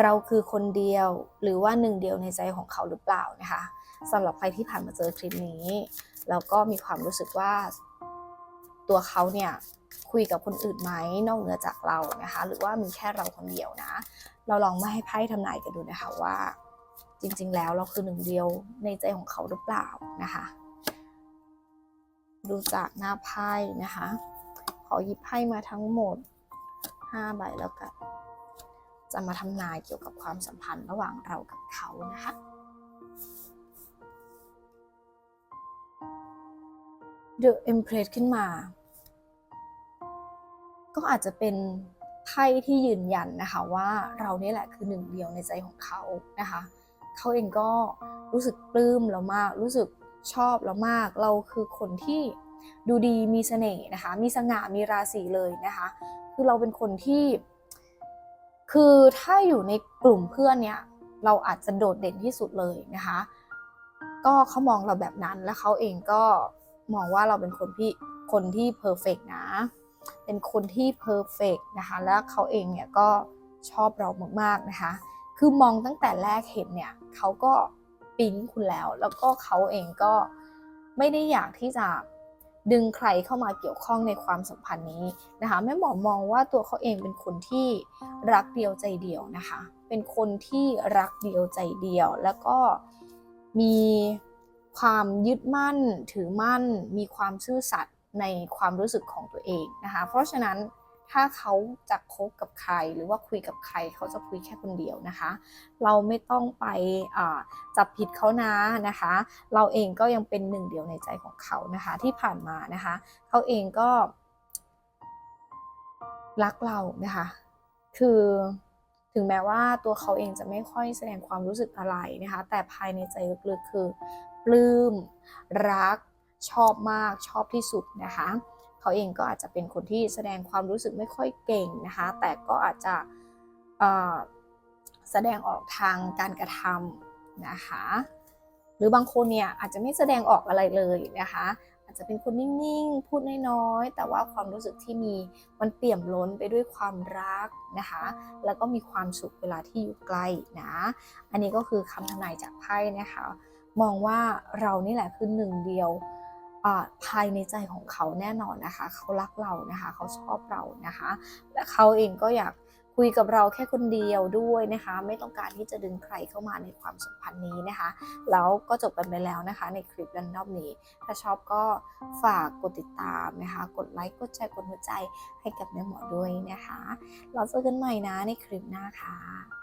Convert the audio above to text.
เราคือคนเดียวหรือว่าหนึ่งเดียวในใจของเขาหรือเปล่านะคะสำหรับใครที่ผ่านมาเจอคลิปนี้แล้วก็มีความรู้สึกว่าตัวเขาเนี่ยคุยกับคนอื่นไหมนอกเหนือจากเรานะคะ หรือว่ามีแค่เราคนเดียวนะ เราลองมาให้ไพ่ทำนายกันดูนะคะว่า จริงๆแล้วเราคือหนึ่งเดียวในใจของเขาหรือเปล่านะคะ ดูจากหน้าไพ่นะคะ ขอหยิบไพ่มาทั้งหมด5ใบแล้วกัน จะมาทำนายเกี่ยวกับความสัมพันธ์ระหว่างเรากับเขานะคะ The Empress ขึ้นมา ก็อาจจะเป็นไพ่ที่ยืนยันนะคะว่าเราเนี่ยแหละคือหนึ่งเดียวในใจของเขานะคะ เขาเองก็รู้สึกปลื้มเรามาก รู้สึกชอบเรามาก เราคือคนที่ดูดีมีเสน่ห์นะคะ มีสง่ามีราศีเลยนะคะ คือเราเป็นคนที่ คือถ้าอยู่ในกลุ่มเพื่อนเนี่ยเราอาจจะโดดเด่นที่สุดเลยนะคะ ก็เขามองเราแบบนั้นแล้วเขาเองก็มองว่าเราเป็นคนที่คนที่เพอร์เฟกนะ เป็นคนที่เพอร์เฟกนะคะ แล้วเขาเองเนี่ยก็ชอบเรามากๆนะคะ คือมองตั้งแต่แรกเห็นเนี่ยเขาก็ปิ๊งคุณแล้ว แล้วก็เขาเองก็ไม่ได้อยากที่จะ ดึงใครเข้ามาเกี่ยวข้องในความสัมพันธ์นี้นะคะแม่หมอมองว่าตัวเขาเองเป็นคนที่รักเดียวใจเดียวนะคะ เป็นคนที่รักเดียวใจเดียว แล้วก็มีความยึดมั่นถือมั่น มีความซื่อสัตย์ในความรู้สึกของตัวเองนะคะ เพราะฉะนั้น ถ้าเขาจะคบกับใครหรือว่าคุยกับใครเขาจะคุยแค่คนเดียวนะคะ เราไม่ต้องไปจับผิดเขานะนะคะ เราเองก็ยังเป็นหนึ่งเดียวในใจของเขานะคะที่ผ่านมานะคะเขาเองก็รักเรานะคะ คือถึงแม้ว่าตัวเขาเองจะไม่ค่อยแสดงความรู้สึกอะไรนะคะ แต่ภายในใจลึกๆคือปลื้มรักชอบมากชอบที่สุดนะคะ เขาเองก็อาจจะเป็นคนที่แสดงความรู้สึกไม่ค่อยเก่งนะคะ แต่ก็อาจจะแสดงออกทางการกระทำนะคะ หรือบางคนเนี่ยอาจจะไม่แสดงออกอะไรเลยนะคะ อาจจะเป็นคนนิ่งๆ พูดน้อยๆ แต่ว่าความรู้สึกที่มีมันเปี่ยมล้นไปด้วยความรักนะคะ แล้วก็มีความสุขเวลาที่อยู่ใกล้นะ อันนี้ก็คือคำทำนายจากไพ่นะคะ มองว่าเรานี่แหละคือหนึ่งเดียว ภายในใจของเขาแน่นอนนะคะ เขารักเรานะคะ เขาชอบเรานะคะ และเขาเองก็อยากคุยกับเราแค่คนเดียวด้วยนะคะ ไม่ต้องการที่จะดึงใครเข้ามาในความสัมพันธ์นี้นะคะ แล้วก็จบกันไปแล้วนะคะ ในคลิปรันดอมนี้ ถ้าชอบก็ฝากกดติดตามนะคะ กดไลค์กดแชร์กดหัวใจให้กับแม่หมอด้วยนะคะ เราเจอกันใหม่นะในคลิปหน้าค่ะ